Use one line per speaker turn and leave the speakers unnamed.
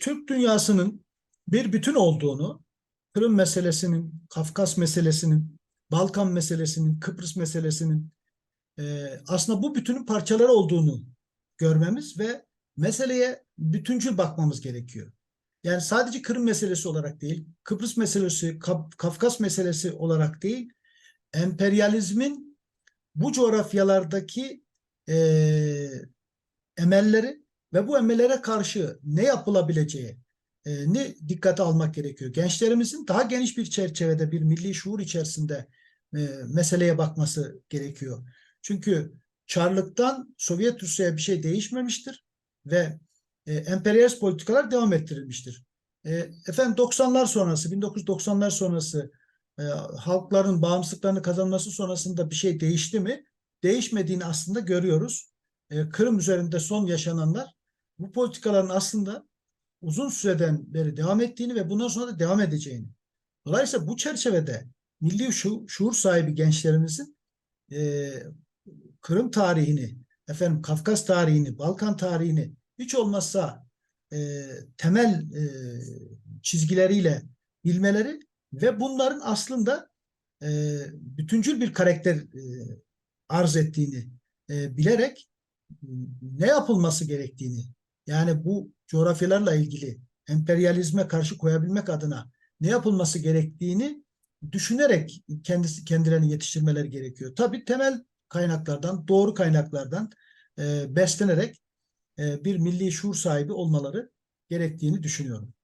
Türk dünyasının bir bütün olduğunu, Kırım meselesinin, Kafkas meselesinin, Balkan meselesinin, Kıbrıs meselesinin e, aslında bu bütünün parçaları olduğunu görmemiz ve meseleye bütüncül bakmamız gerekiyor. Yani sadece Kırım meselesi olarak değil, Kıbrıs meselesi, Kaf- Kafkas meselesi olarak değil, emperyalizmin bu coğrafyalardaki e, emelleri ve bu emellere karşı ne yapılabileceği e, ne dikkate almak gerekiyor. Gençlerimizin daha geniş bir çerçevede bir milli şuur içerisinde e, meseleye bakması gerekiyor. Çünkü Çarlık'tan Sovyet Rusya'ya bir şey değişmemiştir ve e, emperyalist politikalar devam ettirilmiştir. Efendim 90'lar sonrası, 1990'lar sonrası halkların bağımsızlıklarını kazanması sonrasında bir şey değişti mi? Değişmediğini aslında görüyoruz. Kırım üzerinde son yaşananlar bu politikaların aslında uzun süreden beri devam ettiğini ve bundan sonra da devam edeceğini. Dolayısıyla bu çerçevede milli şu- şuur sahibi gençlerimizin e, Kırım tarihini, efendim Kafkas tarihini, Balkan tarihini hiç olmazsa e, temel e, çizgileriyle bilmeleri ve bunların aslında e, bütüncül bir karakter e, arz ettiğini e, bilerek ne yapılması gerektiğini yani bu coğrafyalarla ilgili emperyalizme karşı koyabilmek adına ne yapılması gerektiğini düşünerek kendisi kendilerini yetiştirmeleri gerekiyor. Tabii temel kaynaklardan, doğru kaynaklardan e, beslenerek e, bir milli şuur sahibi olmaları gerektiğini düşünüyorum.